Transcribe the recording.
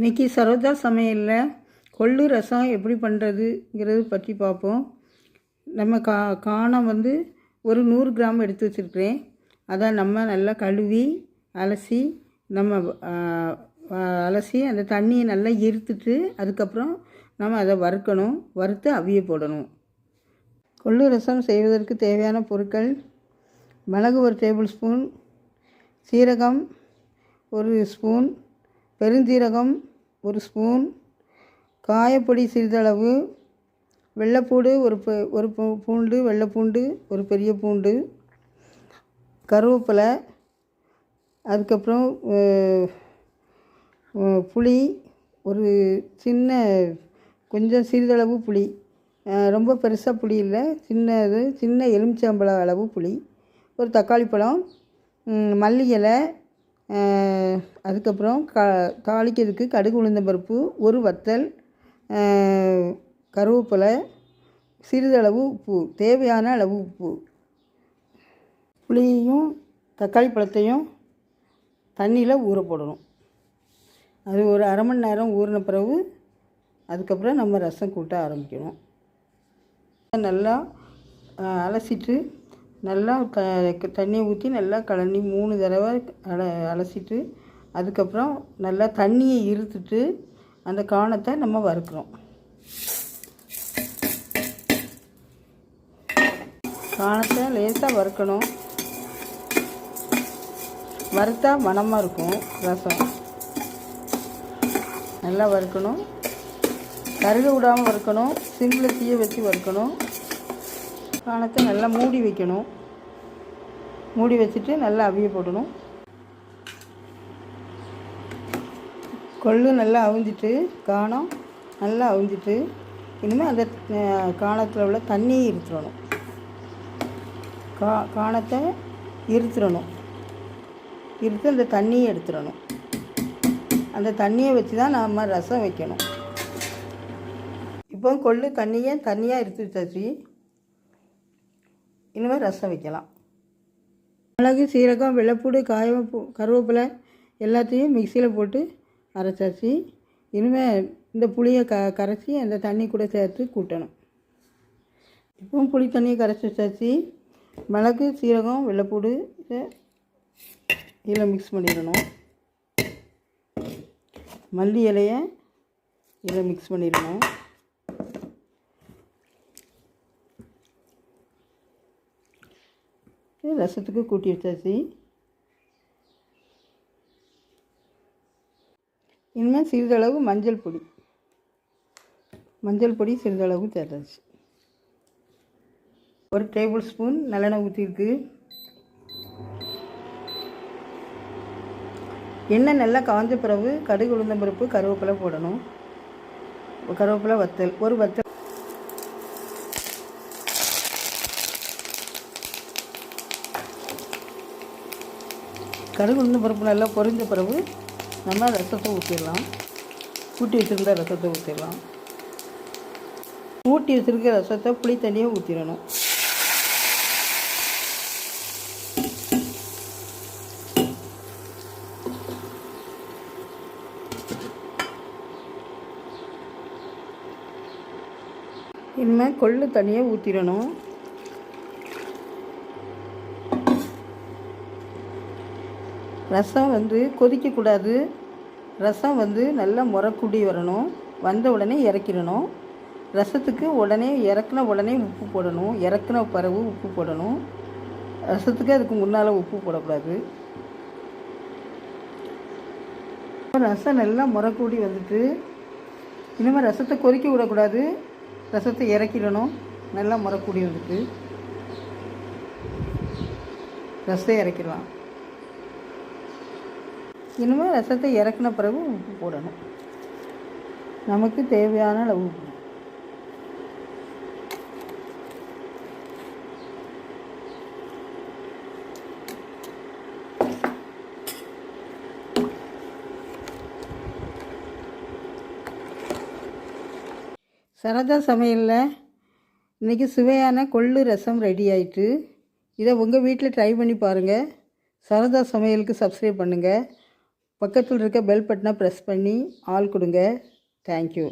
இன்றைக்கி சரோஜா சமையலில் கொள்ளு ரசம் எப்படி பண்ணுறதுங்கிறது பற்றி பார்ப்போம். நம்ம கா காணம் வந்து ஒரு நூறு கிராம் எடுத்து வச்சுருக்கிறேன். அதை நம்ம நல்லா கழுவி அலசி நம்ம அலசி அந்த தண்ணியை நல்லா இருத்துட்டு அதுக்கப்புறம் நம்ம அதை வறுக்கணும். வறுத்து அவிய போடணும். கொள்ளு ரசம் செய்வதற்கு தேவையான பொருட்கள் மிளகு ஒரு டேபிள் ஸ்பூன் சீரகம் ஒரு ஸ்பூன் பெருஞ்சீரகம் ஒரு ஸ்பூன் காயப்பொடி சிறிதளவு வெள்ளைப்பூடு ஒரு ஒரு பூ- பூண்டு வெள்ளைப்பூண்டு ஒரு பெரிய பூண்டு கருவேப்பிலை அதுக்கப்புறம் புளி ஒரு சின்ன கொஞ்சம் சிறிதளவு புளி. ரொம்ப பெருசாக புளி இல்லை சின்னது சின்ன எலுமிச்சம்பழம் அளவு புளி. ஒரு தக்காளி பழம் மல்லி இலை அதுக்கப்புறம் க தாளிக்கிறதுக்கு கடுகு உளுந்தம் பருப்பு ஒரு வத்தல் கருவேப்பிலை சிறிதளவு உப்பு தேவையான அளவு உப்பு. புளியையும் தக்காளி பழத்தையும் தண்ணியில் ஊற போடணும். அது ஒரு அரை மணி நேரம் ஊறின பிறகு அதுக்கப்புறம் நம்ம ரசம் கூட்ட ஆரம்பிக்கணும். நல்லா அலசிட்டு நல்லா த தண்ணியை ஊற்றி நல்லா கலனி மூணு தடவை அல அலசிட்டு அதுக்கப்புறம் நல்லா தண்ணியை இருத்துட்டு அந்த காணத்தை நம்ம வறுக்கிறோம். காணத்தை லேசாக வறுக்கணும். வறுத்தா மணமாக இருக்கும் ரசம். நல்லா வறுக்கணும். கருக விடாமல் வறுக்கணும். சிங்கில் தீயை வச்சு வறுக்கணும். காணத்தை நல்லா மூடி வைக்கணும். மூடி வச்சுட்டு நல்லா அவிய போடணும். கொள்ளு நல்லா அவிஞ்சிட்டு காணம். நல்லா அவிஞ்சிட்டு இனிமேல் அந்த காணத்தில் உள்ள தண்ணியை இருத்துடணும் கா காணத்தை இருத்துடணும் இருத்து அந்த தண்ணியை எடுத்துடணும் அந்த தண்ணியை வச்சு தான் நம்ம ரசம் வைக்கணும். இப்போ கொள்ளு தண்ணியை தண்ணியாக எடுத்து வச்சாச்சு. இனிமேல் ரசம் வைக்கலாம். மிளகு சீரகம் வெள்ளைப்பூடு காயம் கருவேப்பிலை எல்லாத்தையும் மிக்சியில் போட்டு அரைச்சாச்சு. இனிமேல் இந்த புளியை க கரைச்சி அந்த தண்ணி கூட சேர்த்து கூட்டணும். இப்போ புளி தண்ணியை கரைச்சி வச்சாச்சு. மிளகு சீரகம் வெள்ளைப்பூடு இதில் மிக்ஸ் பண்ணிடணும். மல்லி இலையை இதில் மிக்ஸ் பண்ணிடணும். இது ரசத்துக்கு கூட்டி எடுத்தாச்சு இனிமேல் சிறிதளவு மஞ்சள் பொடி. மஞ்சள் பொடி சிறிதளவு சேர்த்தாச்சு. ஒரு டேபிள் ஸ்பூன் நல்லெண்ணெய் ஊற்றிருக்கு எண்ணெய் நல்லா காஞ்ச பிறகு கடுகு உளுந்தம்பருப்பு கருவேப்பிலை போடணும். கருவேப்பிலை வத்தல். ஒரு வத்தல் கடுகு உளுந்தம் பருப்பு நல்லா பொரிஞ்ச பிறகு நம்ம ரசத்தை ஊற்றிடலாம் ஊட்டி வச்சுருந்த ரசத்தை ஊற்றிடலாம் ஊட்டி வச்சுருக்க ரசத்தை புளி தண்ணியை ஊற்றிடணும் இனிமேல் கொள்ளு தண்ணியை ஊற்றிடணும் ரசம் வந்து கொதிக்கக்கூடாது. ரசம் வந்து நல்லா முறக்குடி வரணும். வந்த உடனே இறக்கிடணும். ரசத்துக்கு உடனே இறக்குன உடனே உப்பு போடணும். இறக்குன பிறகு உப்பு போடணும். ரசத்துக்கு அதுக்கு முன்னால் உப்பு போடக்கூடாது. ரசம் நல்லா முறக்கூடி வந்துட்டு இனிமேல் ரசத்தை கொதிக்க விடக்கூடாது. ரசத்தை இறக்கிடணும். நல்லா முறக்கூடி வந்துட்டு. ரசத்தை இறக்கிடலாம். இனிமேல் ரசத்தை இறக்குன பிறகு உப்பு போடணும். நமக்கு தேவையான அளவு உப்பு. சரதா சமையலில் இன்றைக்கி சுவையான கொள்ளு ரசம் ரெடி ஆயிட்டு இதை உங்கள் வீட்டில் ட்ரை பண்ணி பாருங்கள் சரதா சமையலுக்கு சப்ஸ்கிரைப் பண்ணுங்கள் பக்கத்தில் இருக்க பெல் பட்டனை ப்ரெஸ் பண்ணி ஆள் கொடுங்க. தேங்க்யூ